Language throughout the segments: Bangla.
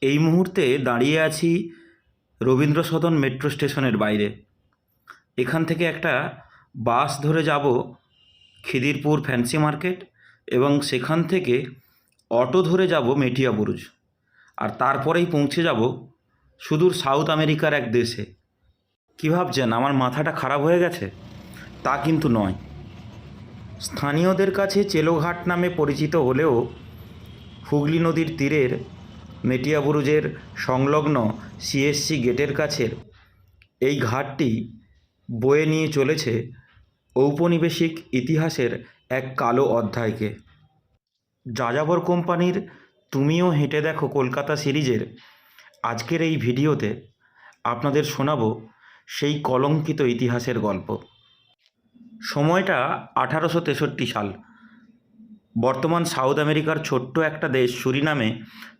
এই মুহূর্তে দাঁড়িয়ে আছি রবীন্দ্র সদন মেট্রো স্টেশনের বাইরে। এখান থেকে একটা বাস ধরে যাব খিদিরপুর ফ্যান্সি মার্কেট এবং সেখান থেকে অটো ধরে যাব মেটিয়া বুরুজ। আর তারপরেই পৌঁছে যাব সুদূর সাউথ আমেরিকার এক দেশে। কী ভাবছেন, আমার মাথাটা খারাপ হয়ে গেছে? তা কিন্তু নয়। স্থানীয়দের কাছে চেলোঘাট নামে পরিচিত হলেও হুগলি নদীর তীরের মেটিয়া বুরুজের সংলগ্ন সিএসসি গেটের কাছের এই ঘাটটি বয়ে নিয়ে চলেছে ঔপনিবেশিক ইতিহাসের এক কালো অধ্যায়কে। যাযাবর কোম্পানির তুমিও হেঁটে দেখো কলকাতা সিরিজের। আজকের এই ভিডিওতে আপনাদের শোনাবো সেই কলঙ্কিত ইতিহাসের গল্প। সময়টা আঠারোশো তেষট্টি সাল। বর্তমান সাউথ আমেরিকার ছোট্ট একটা দেশ সুরিনামে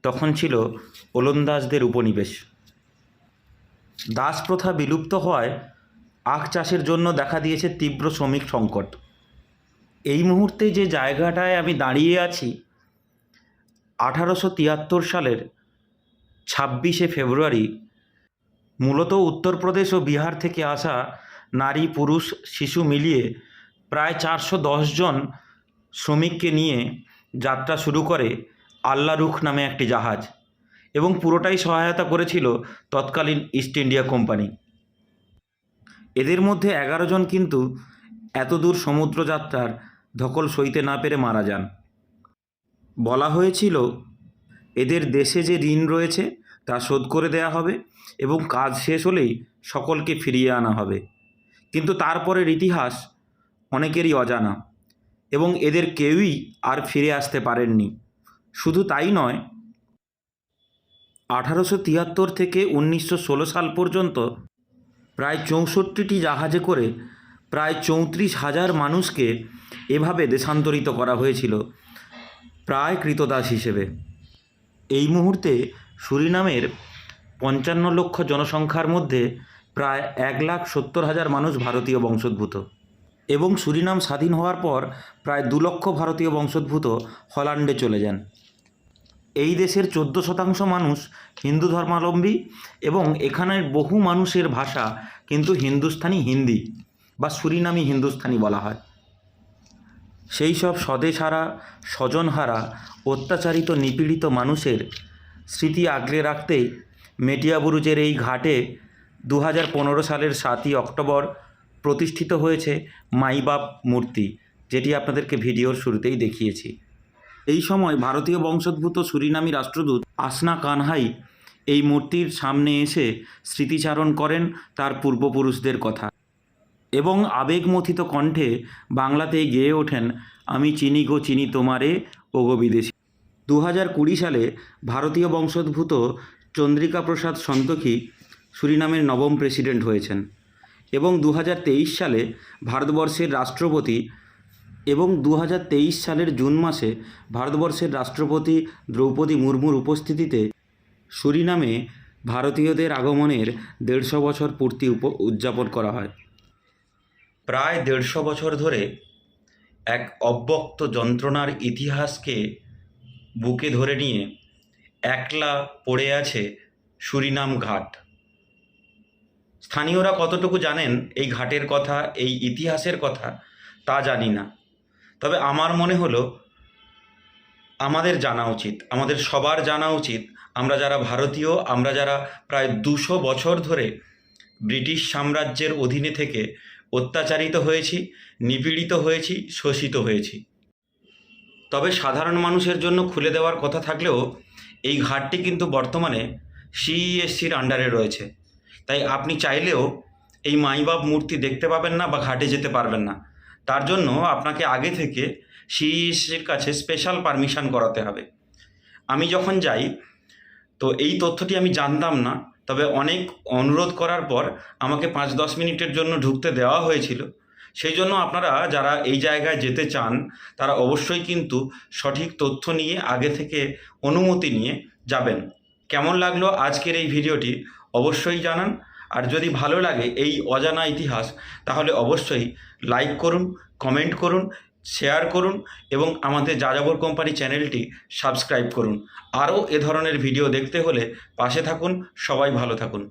তখন ছিল ওলন্দাজদের উপনিবেশ। দাস প্রথা বিলুপ্ত হওয়ায় আখ চাষের জন্য দেখা দিয়েছে তীব্র শ্রমিক সংকট। এই মুহূর্তে যে জায়গাটায় আমি দাঁড়িয়ে আছি, আঠারোশো তিয়াত্তর সালের ছাব্বিশে ফেব্রুয়ারি, মূলত উত্তরপ্রদেশ ও বিহার থেকে আসা নারী, পুরুষ, শিশু মিলিয়ে প্রায় চারশো জন শ্রমিককে নিয়ে যাত্রা শুরু করে আল্লা রুখ নামে একটি জাহাজ এবং পুরোটাই সহায়তা করেছিল তৎকালীন ইস্ট ইন্ডিয়া কোম্পানি। এদের মধ্যে এগারো জন কিন্তু এত দূর সমুদ্রযাত্রার ধকল সইতে না পেরে মারা যান। বলা হয়েছিল, এদের দেশে যে ঋণ রয়েছে তা শোধ করে দেয়া হবে এবং কাজ শেষ হলেই সকলকে ফিরিয়ে আনা হবে। কিন্তু তারপরের ইতিহাস অনেকেরই অজানা। এবং এদের কেউই আর ফিরে আসতে পারেননি। শুধু তাই নয়, আঠারোশো তিয়াত্তর থেকে উনিশশো ষোলো সাল পর্যন্ত প্রায় চৌষট্টিটি জাহাজে করে প্রায় চৌত্রিশ হাজার মানুষকে এভাবে দেশান্তরিত করা হয়েছিল, প্রায় কৃতদাস হিসেবে। এই মুহূর্তে সুরিনামের পঞ্চান্ন লক্ষ জনসংখ্যার মধ্যে প্রায় এক লাখ সত্তর হাজার মানুষ ভারতীয় বংশোদ্ভূত। এবং সুরিনাম স্বাধীন হওয়ার পর প্রায় দু লক্ষ ভারতীয় বংশোদ্ভূত হল্যান্ডে চলে যান। এই দেশের চোদ্দ শতাংশ মানুষ হিন্দু ধর্মাবলম্বী এবং এখানের বহু মানুষের ভাষা কিন্তু হিন্দুস্থানি হিন্দি বা সুরিনামি হিন্দুস্থানি বলা হয়। সেই সব স্বদেশহারা, স্বজনহারা, অত্যাচারিত, নিপীড়িত মানুষের স্মৃতি আগলে রাখতেই মেটিয়াবুরুজের এই ঘাটে দু হাজার পনেরো সালের সাতই অক্টোবর প্রতিষ্ঠিত হয়েছে মাইবাপ মূর্তি, যেটি আপনাদেরকে ভিডিওর শুরুতেই দেখিয়েছি। এই সময় ভারতীয় বংশোদ্ভূত সুরিনামি রাষ্ট্রদূত আসনা কানহাই এই মূর্তির সামনে এসে স্মৃতিচারণ করেন তার পূর্বপুরুষদের কথা এবং আবেগমথিত কণ্ঠে বাংলাতেই গেয়ে ওঠেন, আমি চিনি গো, চিনি তোমারে, ও গো বিদেশি। দু হাজার কুড়ি সালে ভারতীয় বংশোদ্ভূত চন্দ্রিকা প্রসাদ সন্তোষী সুরিনামের নবম প্রেসিডেন্ট হয়েছেন। এবং দু হাজার তেইশ সালে ভারতবর্ষের রাষ্ট্রপতি এবং দু হাজার তেইশ সালের জুন মাসে ভারতবর্ষের রাষ্ট্রপতি দ্রৌপদী মুর্মুর উপস্থিতিতে সুরিনামে ভারতীয়দের আগমনের দেড়শো বছর পূর্তি উদযাপন করা হয়। প্রায় দেড়শো বছর ধরে এক অব্যক্ত যন্ত্রণার ইতিহাসকে বুকে ধরে নিয়ে একলা পড়ে আছে সুরিনাম ঘাট। স্থানীয়রা কতটুকু জানেন এই ঘাটের কথা, এই ইতিহাসের কথা, তা জানি না। তবে আমার মনে হলো, আমাদের জানা উচিত, আমাদের সবার জানা উচিত, আমরা যারা ভারতীয়, আমরা যারা প্রায় দুশো বছর ধরে ব্রিটিশ সাম্রাজ্যের অধীনে থেকে অত্যাচারিত হয়েছি, নিপীড়িত হয়েছি, শোষিত হয়েছি। তবে সাধারণ মানুষের জন্য খুলে দেওয়ার কথা থাকলেও, এই ঘাটটি কিন্তু বর্তমানে সিইএসসির আন্ডারে রয়েছে। তাই আপনি চাইলেও এই মাইবাব মূর্তি দেখতে পাবেন না বা ঘাটে যেতে পারবেন না। তার জন্য আপনাকে আগে থেকে সিইএসসির কাছে স্পেশাল পারমিশন করাতে হবে। আমি যখন যাই তো এই তথ্যটি আমি জানতাম না তবে অনেক অনুরোধ করার পর আমাকে পাঁচ দশ মিনিটের জন্য ঢুকতে দেওয়া হয়েছিল। সেই জন্য আপনারা যারা এই জায়গায় যেতে চান তারা অবশ্যই কিন্তু সঠিক তথ্য নিয়ে আগে থেকে অনুমতি নিয়ে যাবেন। কেমন লাগল আজকের এই ভিডিওটি অবশ্যই জানান। আর যদি ভালো লাগে এই অজানা ইতিহাস, তাহলে অবশ্যই লাইক করুন, কমেন্ট করুন, শেয়ার করুন এবং আমাদের যাযাবর কোম্পানি চ্যানেলটি সাবস্ক্রাইব করুন। আরও এ ধরনের ভিডিও দেখতে হলে পাশে থাকুন, সবাই ভালো থাকুন।